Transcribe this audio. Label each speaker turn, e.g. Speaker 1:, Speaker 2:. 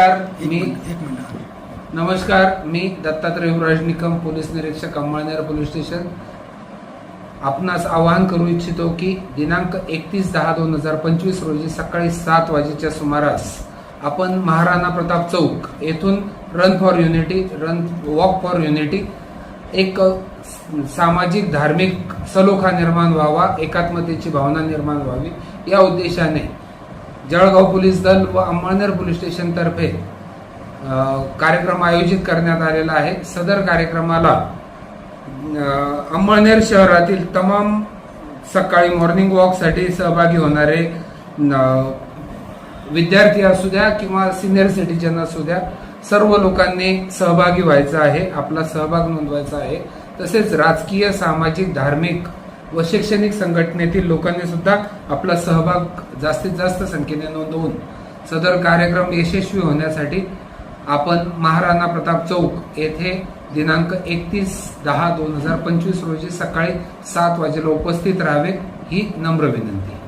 Speaker 1: नमस्कार मी
Speaker 2: एक मिनिट
Speaker 1: नमस्कार मी दत्तात्रय युवराज निकम पोलीस निरीक्षक अंमळनेर पोलीस स्टेशन. आपणास आवाहन करू इच्छितो की दिनांक एकतीस दहा दोन हजार पंचवीस रोजी सकाळी सात वाजेच्या सुमारास आपण महाराणा प्रताप चौक येथून run for unity run walk for unity एक सामाजिक धार्मिक सलोखा निर्माण व्हावा एकात्मतेची भावना निर्माण व्हावी या उद्देशाने जळगाव पोलीस दल व अंमळनेर पोलीस स्टेशनतर्फे कार्यक्रम आयोजित करण्यात आलेला आहे. सदर कार्यक्रमाला अंमळनेर शहरातील तमाम सकाळी मॉर्निंग वॉकसाठी सहभागी होणारे विद्यार्थी असू द्या किंवा सिनियर सिटीजन असू द्या सर्व लोकांनी सहभागी व्हायचं आहे. आपला सहभाग नोंदवायचा आहे. तसेच राजकीय सामाजिक धार्मिक व शैक्षणिक संघटनेतील लोकांनी सुद्धा आपला सहभाग जास्तीत जास्त संख्येने नोंदवून सदर कार्यक्रम यशस्वी होण्यासाठी आपण महाराणा प्रताप चौक येथे दिनांक एकतीस दहा दोन हजार पंचवीस रोजी सकाळी सात वाजेला उपस्थित राहावे ही नम्र विनंती.